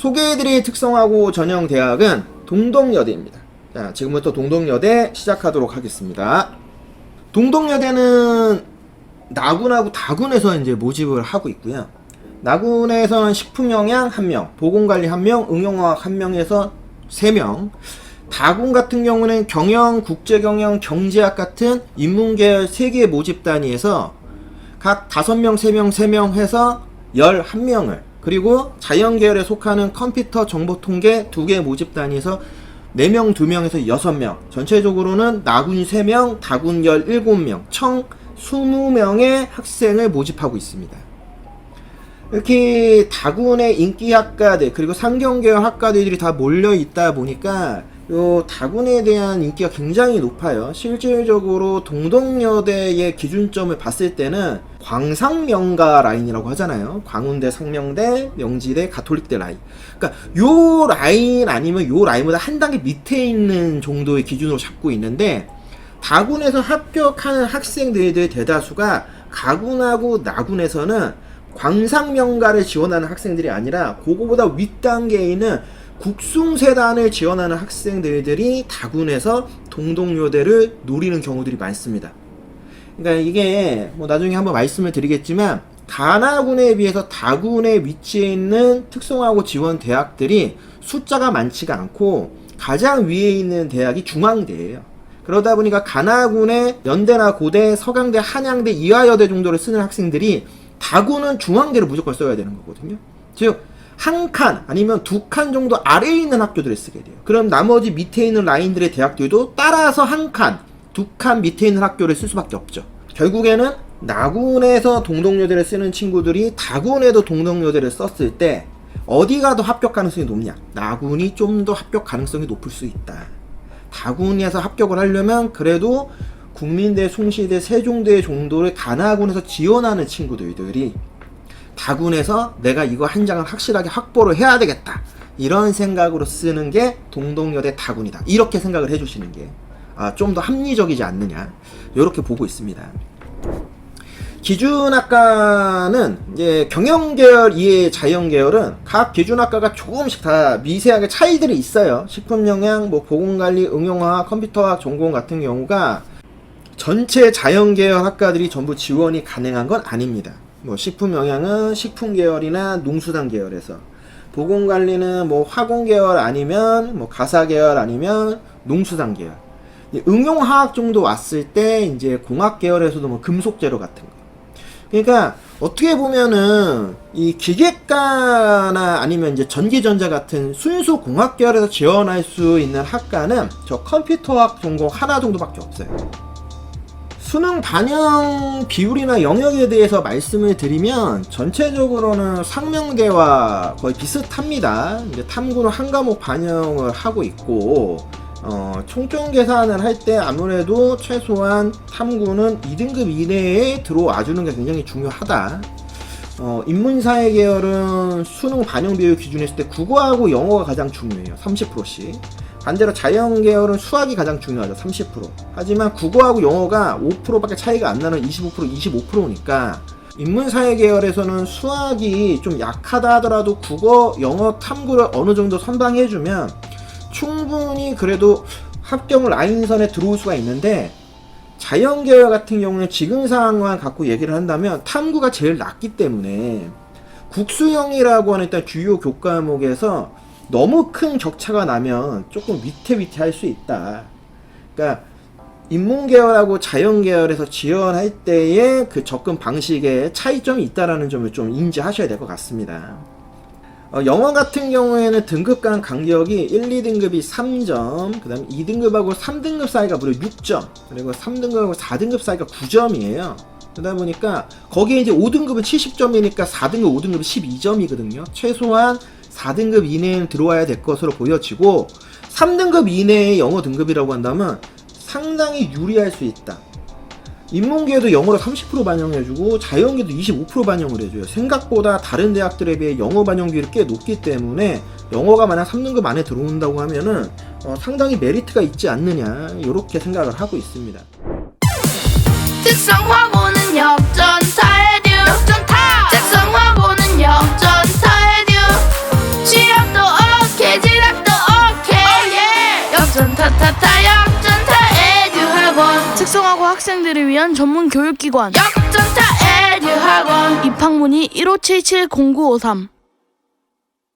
공개해드릴 특성화고 전형 대학은 동덕여대입니다. 자, 지금부터 동덕여대 시작하도록 하겠습니다. 동덕여대는 나군하고 다군에서 이제 모집을 하고 있고요. 나군에서는 식품영양 1명, 보건관리 1명, 응용화학 1명에서 3명. 다군 같은 경우는 경영, 국제경영, 경제학 같은 인문계열 3개 모집 단위에서 각 5명, 3명, 3명 해서 11명을 그리고 자연 계열에 속하는 컴퓨터 정보 통계 2개 모집 단위에서 4명, 2명에서 6명 전체적으로는 나군 3명, 다군 17명 총 20명의 학생을 모집하고 있습니다. 이렇게 다군의 인기 학과들 그리고 상경계열 학과들이 다 몰려 있다 보니까 요 다군에 대한 인기가 굉장히 높아요. 실질적으로 동덕여대의 기준점을 봤을 때는 광상명가 라인이라고 하잖아요. 광운대, 상명대, 명지대, 가톨릭대 라인. 그러니까 요 라인 아니면 요 라인보다 한 단계 밑에 있는 정도의 기준으로 잡고 있는데 다군에서 합격하는 학생들의 대다수가 가군하고 나군에서는 광상명가를 지원하는 학생들이 아니라 그거보다 윗단계에 있는 국숭세단을 지원하는 학생들이 다군에서 동덕여대를 노리는 경우들이 많습니다. 그러니까 이게 뭐 나중에 한번 말씀을 드리겠지만 가나군에 비해서 다군에 위치해 있는 특성화고 지원 대학들이 숫자가 많지가 않고 가장 위에 있는 대학이 중앙대예요. 그러다 보니까 가나군의 연대나 고대, 서강대, 한양대, 이화여대 정도를 쓰는 학생들이 다군은 중앙대를 무조건 써야 되는 거거든요. 즉, 한 칸 아니면 두 칸 정도 아래에 있는 학교들을 쓰게 돼요. 그럼 나머지 밑에 있는 라인들의 대학들도 따라서 한 칸, 두 칸 밑에 있는 학교를 쓸 수밖에 없죠. 결국에는 나군에서 동덕여대를 쓰는 친구들이 다군에도 동덕여대를 썼을 때 어디가 더 합격 가능성이 높냐? 나군이 좀 더 합격 가능성이 높을 수 있다. 다군에서 합격을 하려면 그래도 국민대, 숭시대, 세종대 정도를 가나군에서 지원하는 친구들이 다군에서 내가 이거 한 장을 확실하게 확보를 해야 되겠다. 이런 생각으로 쓰는 게 동덕여대 다군이다. 이렇게 생각을 해주시는 게 아, 좀 더 합리적이지 않느냐. 이렇게 보고 있습니다. 기준학과는 이제 경영계열 이외의 자연계열은 각 기준학과가 조금씩 다 미세하게 차이들이 있어요. 식품영양, 뭐 보건관리, 응용화학, 컴퓨터학 전공 같은 경우가 전체 자연계열 학과들이 전부 지원이 가능한 건 아닙니다. 뭐 식품영양은 식품계열이나 농수산 계열에서 보건관리는 뭐 화공계열 아니면 뭐 가사계열 아니면 농수산 계열 응용화학 정도 왔을 때 이제 공학 계열에서도 뭐 금속재료 같은 거. 그러니까 어떻게 보면은 이 기계과나 아니면 이제 전기전자 같은 순수 공학 계열에서 지원할 수 있는 학과는 저 컴퓨터학 전공 하나 정도밖에 없어요. 수능 반영 비율이나 영역에 대해서 말씀을 드리면 전체적으로는 상명대와 거의 비슷합니다. 이제 탐구는 한 과목 반영을 하고 있고 어, 총점 계산을 할 때 아무래도 최소한 탐구는 2등급 이내에 들어와 주는 게 굉장히 중요하다. 어, 인문사회 계열은 수능 반영 비율 기준했을 때 국어하고 영어가 가장 중요해요. 30%씩. 반대로 자연 계열은 수학이 가장 중요하죠. 30%. 하지만 국어하고 영어가 5%밖에 차이가 안 나는 25% 25%니까 인문사회 계열에서는 수학이 좀 약하다 하더라도 국어, 영어 탐구를 어느 정도 선방해주면 충분히 그래도 합격 라인선에 들어올 수가 있는데 자연 계열 같은 경우는 지금 상황만 갖고 얘기를 한다면 탐구가 제일 낮기 때문에 국수형이라고 하는 일단 주요 교과목에서 너무 큰 격차가 나면 조금 위태위태 할 수 있다. 그러니까 인문 계열하고 자연 계열에서 지원할 때의 그 접근 방식에 차이점이 있다라는 점을 좀 인지하셔야 될 것 같습니다. 어, 영어 같은 경우에는 등급 간 간격이 1, 2등급이 3점, 그 다음 2등급하고 3등급 사이가 무려 6점, 그리고 3등급하고 4등급 사이가 9점이에요. 그러다 보니까 거기에 이제 5등급은 70점이니까 4등급, 5등급은 12점이거든요. 최소한 4등급 이내에 들어와야 될 것으로 보여지고 3등급 이내의 영어 등급이라고 한다면 상당히 유리할 수 있다. 인문계도 영어로 30% 반영해주고 자연계도 25% 반영을 해줘요. 생각보다 다른 대학들에 비해 영어 반영 비율이 꽤 높기 때문에 영어가 만약 3등급 안에 들어온다고 하면은 어, 상당히 메리트가 있지 않느냐 이렇게 생각을 하고 있습니다. 역전타 에듀학원. 특성화고 학생들을 위한 전문 교육기관. 역전타 에듀학원. 입학문의 1577-0953